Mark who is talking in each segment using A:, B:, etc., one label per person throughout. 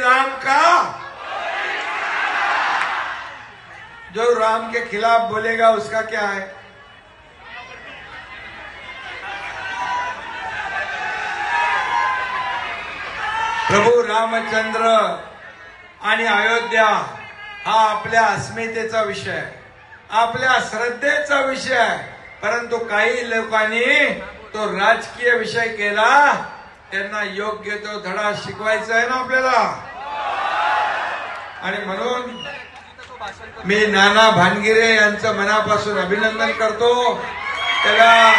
A: राम का। जो राम के खिलाफ बोलेगा उसका क्या है? प्रभू रामचंद्र आणि अयोध्या हा आपल्या अस्मितेचा विषय आहे. आपल्या श्रद्धेचा विषय आहे. परंतु काही लोकांनी तो राजकीय विषय केला त्यांना योग्य तो धडा शिकवायचा आहे ना आपल्याला? आणि म्हणून मी नाना भानगिरे यांचं मनापासून अभिनंदन करतो. त्याला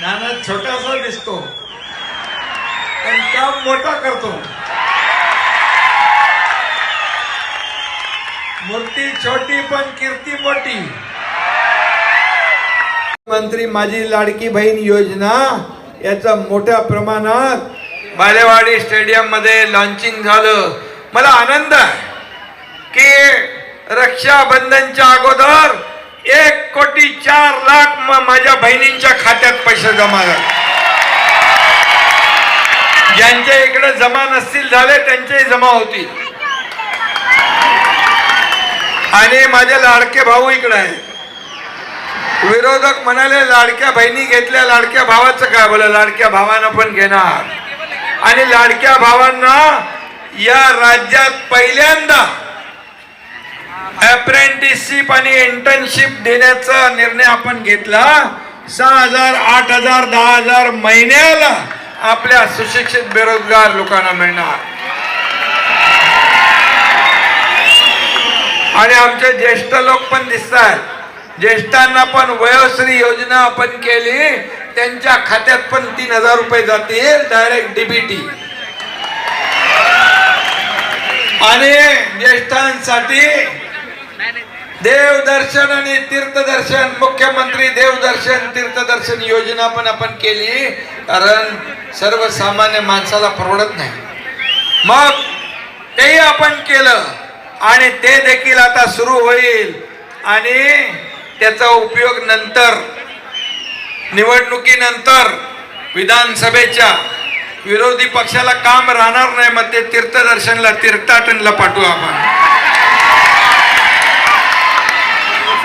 A: नाना छोटासा दिसतो. पण काम मोठा करतो. मूर्ती छोटी पण कीर्ती मोठी. मंत्री माझी लाडकी बहीण योजना याचा मोठ्या प्रमाणात बालेवाडी स्टेडियममध्ये लॉन्चिंग झालं. मला आनंद आहे की रक्षाबंधनच्या अगोदर एक कोटी चार लाख माझ्या बहिणींच्या खात्यात पैसे जमा झाले. ज्यांच्या इकडे जमा नसतील झाले त्यांचेही जमा होतील. आणि माझे लाडके भाऊ इकडे आहेत. विरोधक म्हणाले लाडक्या बहिणी घेतल्या लाडक्या भावाचं काय? बोला लाडक्या भावानं पण घेणार. आणि लाडक्या भावांना या राज्यात पहिल्यांदा अप्रेंटिसशिप आणि इंटर्नशिप देण्याचा निर्णय आपण घेतला. सहा हजार आठ हजार दहा हजार महिन्याला आपल्या सुशिक्षित बेरोजगार लोकांना मिळणार. आणि आमचे ज्येष्ठ लोक पण दिसत आहेत ज्येष्ठांना पण वयोश्री योजना आपण केली त्यांच्या खात्यात पण तीन हजार रुपये जातील डायरेक्ट डीबीटी आणि ज्येष्ठांसाठी देवदर्शन आणि तीर्थदर्शन मुख्यमंत्री देवदर्शन तीर्थदर्शन योजना पण आपण केली कारण सर्वसामान्य माणसाला परवडत नाही. मग तेही आपण केलं आणि ते देखील आता सुरू होईल. आणि त्याचा उपयोग नंतर निवडणुकीनंतर विधानसभेच्या विरोधी पक्षाला काम राहणार नाही मग ते तीर्थदर्शनला तीर्थाटनला पाठवू आपण.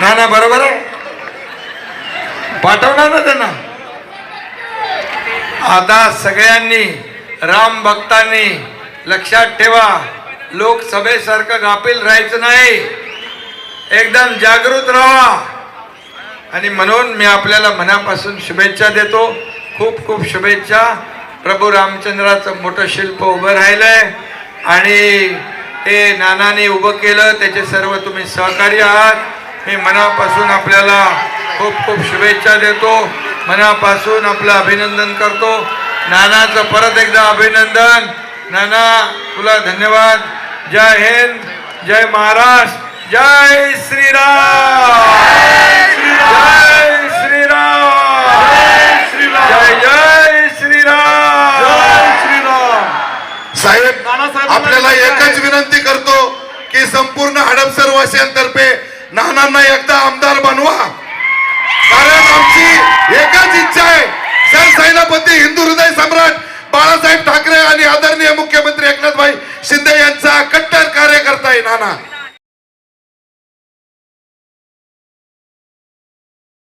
A: ना ना बरोबर आहे? पाठवणार ना त्यांना? आता सगळ्यांनी राम भक्तांनी लक्षात ठेवा लोकसभेसारखं गाफील राहायचं नाही. एकदम जागृत राहा. आणि म्हणून मी आपल्याला मनापासून शुभेच्छा देतो. खूप खूप शुभेच्छा. प्रभू रामचंद्राचं मोठं शिल्प उभं राहिलंय. आणि ते नानाने उभं केलं. त्याचे सर्व तुम्ही सहकारी आहात. मी मनापासून आपल्याला खूप खूप शुभेच्छा देतो. मनापासून आपलं अभिनंदन करतो. नानाचं परत एकदा अभिनंदन. नाना तुला धन्यवाद. जय हिंद. जय महाराष्ट्र. जय श्रीराम. जय श्रीराम! जय जय श्रीराम!
B: साहेब आपल्याला एकच विनंती करतो की संपूर्ण हडपसर वासियांतर्फे नानांना एकदा आमदार बनवा. कारण आमची एकच इच्छा आहे. सरसेनापती हिंदू हृदय सम्राट बाळासाहेब ठाकरे आणि आदरणीय मुख्यमंत्री एकनाथभाई शिंदे यांचा कट्टर कार्यकर्ता आहे नाना.